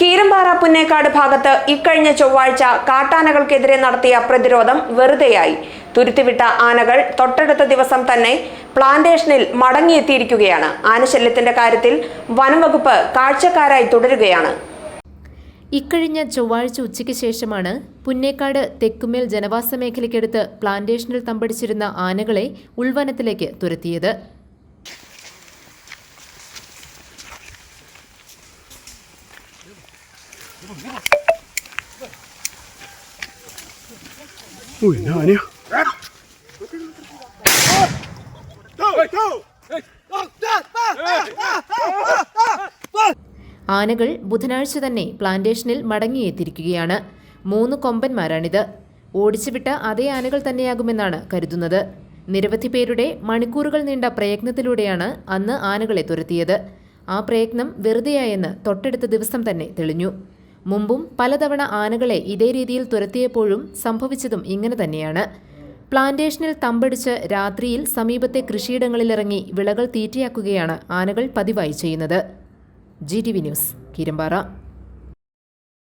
കീരമ്പാറ പുന്നേക്കാട് ഭാഗത്ത് ഇക്കഴിഞ്ഞ ചൊവ്വാഴ്ച കാട്ടാനകൾക്കെതിരെ നടത്തിയ പ്രതിരോധം വെറുതെയായി. തുരുത്തിവിട്ട ആനകൾ തൊട്ടടുത്ത ദിവസം തന്നെ പ്ലാന്റേഷനിൽ മടങ്ങിയെത്തിയിരിക്കുകയാണ്. ആനശല്യത്തിന്റെ കാര്യത്തിൽ വനംവകുപ്പ് കാഴ്ചക്കാരായി തുടരുകയാണ്. ഇക്കഴിഞ്ഞ ചൊവ്വാഴ്ച ഉച്ചയ്ക്ക് ശേഷമാണ് പുന്നേക്കാട് തെക്കുമേൽ ജനവാസ മേഖലയ്ക്കടുത്ത് പ്ലാന്റേഷനിൽ തമ്പടിച്ചിരുന്ന ആനകളെ ഉൾവനത്തിലേക്ക് തുരത്തിയത്. Ui, ഞാനെയോ ആനകൾ ബുധനാഴ്ച തന്നെ പ്ലാന്റേഷനിൽ മടങ്ങിയെത്തിയിരിക്കുകയാണ്. മൂന്ന് കൊമ്പന്മാരാണിത്. ഓടിച്ചുവിട്ട അതേ ആനകൾ തന്നെയാകുമെന്നാണ് കരുതുന്നത്. നിരവധി പേരുടെ മണിക്കൂറുകൾ നീണ്ട പ്രയത്നത്തിലൂടെയാണ് അന്ന് ആനകളെ തുരത്തിയത്. ആ പ്രയത്നം വെറുതെയായെന്ന് തൊട്ടടുത്ത ദിവസം തന്നെ തെളിഞ്ഞു. മുമ്പും പലതവണ ആനകളെ ഇതേ രീതിയിൽ തുരത്തിയപ്പോഴും സംഭവിച്ചതും ഇങ്ങനെ തന്നെയാണ്. പ്ലാന്റേഷനിൽ തമ്പടിച്ച് രാത്രിയിൽ സമീപത്തെ കൃഷിയിടങ്ങളിലിറങ്ങി വിളകൾ തീറ്റയാക്കുകയാണ് ആനകൾ പതിവായി ചെയ്യുന്നത്. G T V news Keerampara.